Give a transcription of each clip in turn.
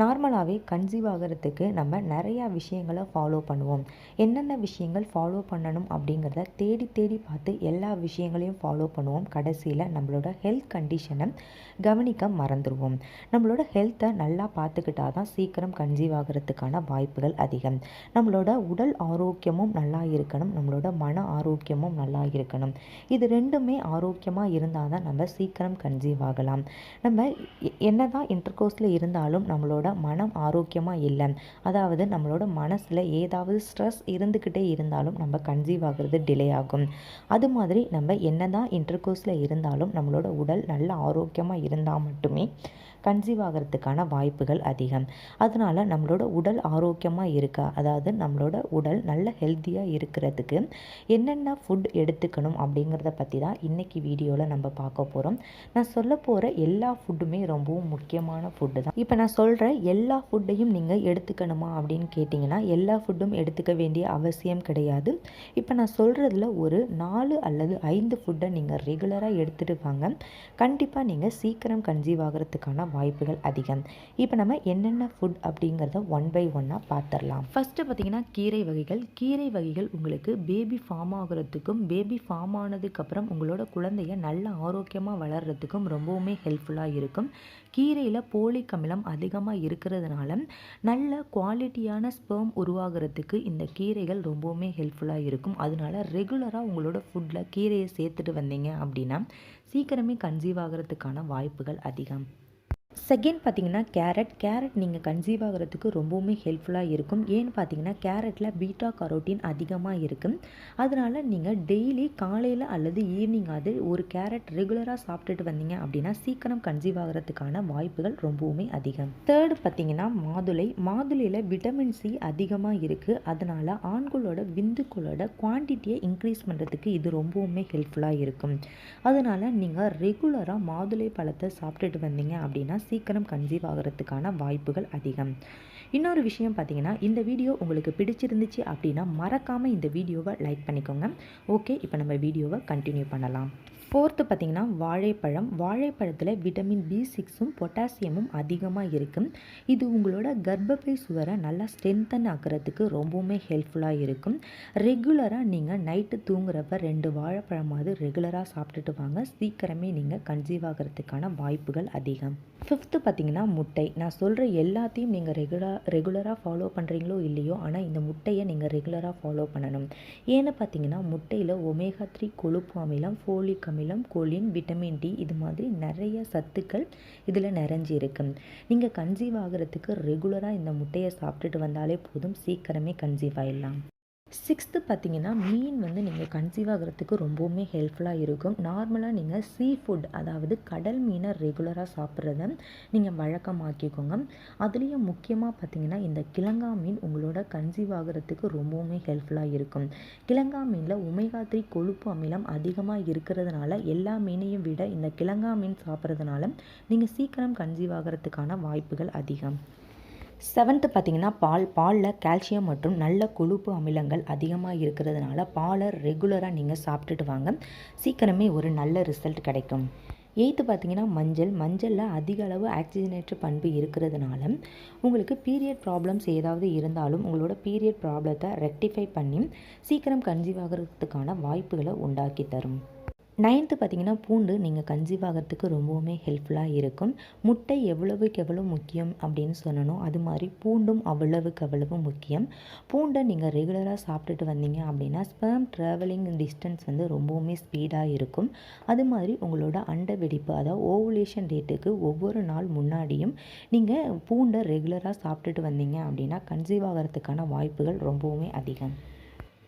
நார்மலாகவே கன்சீவ் ஆகிறதுக்கு நம்ம நிறையா விஷயங்களை ஃபாலோ பண்ணுவோம். என்னென்ன விஷயங்கள் ஃபாலோ பண்ணணும் அப்படிங்கிறத தேடி தேடி பார்த்து எல்லா விஷயங்களையும் ஃபாலோ பண்ணுவோம். கடைசியில் நம்மளோட ஹெல்த் கண்டிஷனை கவனிக்க மறந்துடுவோம். நம்மளோட ஹெல்த்தை நல்லா பார்த்துக்கிட்டா தான் சீக்கிரம் கன்சீவ் ஆகிறதுக்கான வாய்ப்புகள் அதிகம். நம்மளோட உடல் ஆரோக்கியமும் நல்லா இருக்கணும். நம்மளோட மன ஆரோக்கியமும் நல்லா இருக்கணும். இது ரெண்டுமே ஆரோக்கியமாக இருந்தால் தான் நம்ம சீக்கிரம் கன்சீவ் ஆகலாம். நம்ம என்ன தான் இன்டர்கோர்ஸில் இருந்தாலும் நம்மளோட மனம் ஆரோக்கியமாக இல்லை. அதாவது நம்மளோட மனசில் ஏதாவது ஸ்ட்ரெஸ் இருந்துக்கிட்டே இருந்தாலும் நம்ம கன்சீவ் ஆகிறது டிலே ஆகும். அது மாதிரி நம்ம என்ன தான் இன்டர்கோர்ஸில் இருந்தாலும் நம்மளோட உடல் நல்ல ஆரோக்கியமாக இருந்தால் மட்டுமே கன்சீவ் ஆகிறதுக்கான வாய்ப்புகள் அதிகம். அதனால் நம்மளோட உடல் ஆரோக்கியமாக இருக்க? அதாவது நம்மளோட உடல் நல்ல ஹெல்த்தியாக இருக்கிறதுக்கு என்னென்ன ஃபுட் எடுத்துக்கணும் அப்படிங்கிறத பற்றி தான் இன்றைக்கி வீடியோவில் நம்ம பார்க்க போகிறோம் நான் சொல்ல போகிற எல்லா ஃபுட்டுமே ரொம்பவும் முக்கியமான ஃபுட்டு தான். இப்போ நான் சொல்கிற எல்லா ஃபுட்டையும் நீங்கள் எடுத்துக்கணுமா அப்படின்னு கேட்டிங்கன்னா எல்லா ஃபுட்டும் எடுத்துக்க வேண்டிய அவசியம் கிடையாது. இப்போ நான் சொல்கிறதுல ஒரு நாலு அல்லது ஐந்து ஃபுட்டை நீங்கள் ரெகுலராக எடுத்துகிட்டு வாங்க. கண்டிப்பாக நீங்கள் சீக்கிரம் கன்சீவ் ஆகிறதுக்கான வாய்ப்புகள் அதிகம். இப்போ நம்ம என்னென்ன ஃபுட் அப்படிங்கிறத ஒன் பை ஒன்னாக பார்த்துடலாம் ஃபஸ்ட்டு பார்த்தீங்கன்னா கீரை வகைகள். கீரை வகைகள் உங்களுக்கு பேபி ஃபார்ம் ஆகிறதுக்கும் பேபி ஃபார்ம் ஆனதுக்கப்புறம் உங்களோட குழந்தைய நல்ல ஆரோக்கியமாக வளர்கிறதுக்கும் ரொம்பவுமே ஹெல்ப்ஃபுல்லாக இருக்கும். கீரையில் போலிக் அமிலம் அதிகமாக இருக்கிறதுனால நல்ல குவாலிட்டியான ஸ்பெர்ம் உருவாகிறதுக்கு இந்த கீரைகள் ரொம்பவுமே ஹெல்ப்ஃபுல்லாக இருக்கும். அதனால ரெகுலராக உங்களோட ஃபுட்டில் கீரையை சேர்த்துட்டு வந்தீங்க அப்படின்னா சீக்கிரமே கன்சீவ் ஆகிறதுக்கான வாய்ப்புகள் அதிகம். செகண்ட் பார்த்தீங்கன்னா கேரட் கேரட் நீங்கள் கன்சீவ் ஆகிறதுக்கு ரொம்பவுமே ஹெல்ப்ஃபுல்லாக இருக்கும். ஏன்னு பார்த்தீங்கன்னா கேரட்டில் பீட்டா கரோட்டின் அதிகமாக இருக்கும் அதனால் நீங்கள் டெய்லி காலையில் அல்லது ஈவினிங் அது ஒரு கேரட் ரெகுலராக சாப்பிட்டுட்டு வந்தீங்க அப்படின்னா சீக்கிரம் கன்சீவ் ஆகிறதுக்கான வாய்ப்புகள் ரொம்பவுமே அதிகம். தேர்டு பார்த்தீங்கன்னா மாதுளை. மாதுளையில் விட்டமின் சி அதிகமாக இருக்குது அதனால் ஆண்களோட விந்துக்களோட குவான்டிட்டியை இன்க்ரீஸ் பண்ணுறதுக்கு இது ரொம்பவுமே ஹெல்ப்ஃபுல்லாக இருக்கும். அதனால் நீங்கள் ரெகுலராக மாதுளை பழத்தை சாப்பிட்டுட்டு வந்தீங்க அப்படின்னா சீக்கிரம் கன்சீவ் ஆகிறதுக்கான வாய்ப்புகள் அதிகம். இன்னொரு விஷயம் பார்த்தீங்கன்னா இந்த வீடியோ உங்களுக்கு பிடிச்சிருந்துச்சு அப்படின்னா மறக்காமல் இந்த வீடியோவை லைக் பண்ணிக்கோங்க. ஓகே இப்போ நம்ம வீடியோவை கண்டினியூ பண்ணலாம். ஃபோர்த்து பார்த்திங்கன்னா வாழைப்பழம். வாழைப்பழத்தில் விட்டமின் பி சிக்ஸும் பொட்டாசியமும் அதிகமாக இருக்கும் இது உங்களோட கர்ப்பப்பை சுவரை நல்லா ஸ்ட்ரென்தன் ஆக்கிறதுக்கு ரொம்பவுமே ஹெல்ப்ஃபுல்லாக இருக்கும். ரெகுலராக நீங்கள் நைட்டு தூங்குறப்ப ரெண்டு வாழைப்பழமாவது ரெகுலராக சாப்பிட்டுட்டு வாங்க. சீக்கிரமே நீங்கள் கன்சீவ் ஆகிறதுக்கான வாய்ப்புகள் அதிகம். ஃபிஃப்த்து பார்த்திங்கன்னா முட்டை. நான் சொல்கிற எல்லாத்தையும் நீங்கள் ரெகுலராக ரெகுலராக ஃபாலோ பண்ணுறீங்களோ இல்லையோ ஆனால் இந்த முட்டையை நீங்கள் ரெகுலராக ஃபாலோ பண்ணணும். ஏன்னு பார்த்தீங்கன்னா முட்டையில் ஒமேகா த்ரீ கொழுப்பு அமிலம் ஃபோலிக் அமிலம் கொலின் விட்டமின் டி இது மாதிரி நிறைய சத்துக்கள் இதில் நிறைஞ்சி இருக்கு நீங்கள் கன்சீவ் ஆகிறதுக்கு ரெகுலராக இந்த முட்டையை சாப்பிட்டுட்டு வந்தாலே போதும் சீக்கிரமே கன்சீவ் ஆகிடலாம் சிக்ஸ்த்து பார்த்தீங்கன்னா மீன் வந்து நீங்கள் கன்சீவ் ஆகிறதுக்கு ரொம்பவுமே ஹெல்ப்ஃபுல்லாக இருக்கும். நார்மலாக நீங்கள் சீ ஃபுட் அதாவது கடல் மீனை ரெகுலராக சாப்பிட்றத நீங்கள் வழக்கமாக்கிக்கோங்க. அதுலேயும் முக்கியமாக பார்த்தீங்கன்னா இந்த கிழங்கா மீன் உங்களோட கன்சீவ் ஆகிறதுக்கு ரொம்பவுமே ஹெல்ப்ஃபுல்லாக இருக்கும். கிழங்கா மீனில் ஒமேகா த்ரீ கொழுப்பு அமிலம் அதிகமாக இருக்கிறதுனால எல்லா மீனையும் விட இந்த கிழங்கா மீன் சாப்பிட்றதுனால நீங்கள் சீக்கிரம் கன்சீவ் ஆகிறதுக்கான வாய்ப்புகள் அதிகம். செவன்த்து பார்த்தீங்கன்னா பால் பாலில் கால்சியம் மற்றும் நல்ல கொழுப்பு அமிலங்கள் அதிகமாக இருக்கிறதுனால பாலை ரெகுலராக நீங்கள் சாப்பிட்டுட்டு வாங்க. சீக்கிரமே ஒரு நல்ல ரிசல்ட் கிடைக்கும். எயித்து பார்த்தீங்கன்னா மஞ்சள். மஞ்சளில் அதிக அளவு ஆக்சிஜனேற்ற பண்பு இருக்கிறதுனால உங்களுக்கு பீரியட் ப்ராப்ளம்ஸ் ஏதாவது இருந்தாலும் உங்களோட பீரியட் ப்ராப்ளத்தை ரெக்டிஃபை பண்ணி சீக்கிரம் கன்சீவ் ஆகிறதுக்கான வாய்ப்புகளை உண்டாக்கி தரும். நைன்த்து பார்த்தீங்கன்னா பூண்டு நீங்கள் கன்சீவ் ஆகிறதுக்கு ரொம்பவுமே ஹெல்ப்ஃபுல்லாக இருக்கும். முட்டை எவ்வளவுக்கு எவ்வளோ முக்கியம் அப்படின்னு சொல்லணும். அது மாதிரி பூண்டும் அவ்வளவுக்கு அவ்வளவு முக்கியம். பூண்டை நீங்கள் ரெகுலராக சாப்பிட்டுட்டு வந்தீங்க அப்படின்னா ஸ்பெர்ம் ட்ராவலிங் டிஸ்டன்ஸ் வந்து ரொம்பவுமே ஸ்பீடாக இருக்கும். அது மாதிரி உங்களோட அண்ட வெடிப்பு அதாவது ஓவுலேஷன் டேட்டுக்கு ஒவ்வொரு நாள் முன்னாடியும் நீங்கள் பூண்டை ரெகுலராக சாப்பிட்டுட்டு வந்தீங்க அப்படின்னா கன்சீவ் ஆகிறதுக்கான வாய்ப்புகள் ரொம்பவுமே அதிகம்.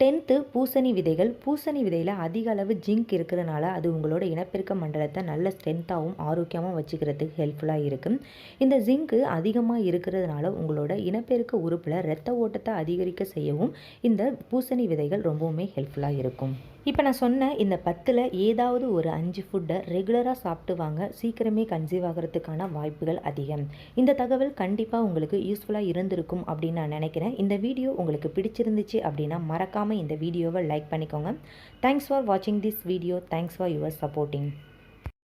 டென்த்து பூசணி விதைகள். பூசணி விதையில் அதிக அளவு ஜிங்க் இருக்கிறதுனால அது உங்களோட இனப்பெருக்க மண்டலத்தை நல்ல ஸ்ட்ரென்த்தாகவும் ஆரோக்கியமாக வச்சுக்கிறதுக்கு ஹெல்ப்ஃபுல்லாக இருக்கும். இந்த ஜிங்க்கு அதிகமாக இருக்கிறதுனால உங்களோட இனப்பெருக்க உறுப்பில் ரத்த ஓட்டத்தை அதிகரிக்க செய்யவும் இந்த பூசணி விதைகள் ரொம்பவுமே ஹெல்ப்ஃபுல்லாக இருக்கும். இப்போ நான் சொன்ன இந்த பத்தில் ஏதாவது ஒரு அஞ்சு ஃபுட்டை ரெகுலராக சாப்பிட்டு வாங்க. சீக்கிரமே கன்சீவ் ஆகிறதுக்கான வாய்ப்புகள் அதிகம். இந்த தகவல் கண்டிப்பாக உங்களுக்கு யூஸ்ஃபுல்லாக இருந்திருக்கும் அப்படின்னு நான் நினைக்கிறேன். இந்த வீடியோ உங்களுக்கு பிடிச்சிருந்துச்சு அப்படின்னா மறக்காமல் இந்த வீடியோவை லைக் பண்ணிக்கோங்க. தேங்க்ஸ் ஃபார் வாட்சிங் this video thanks for your supporting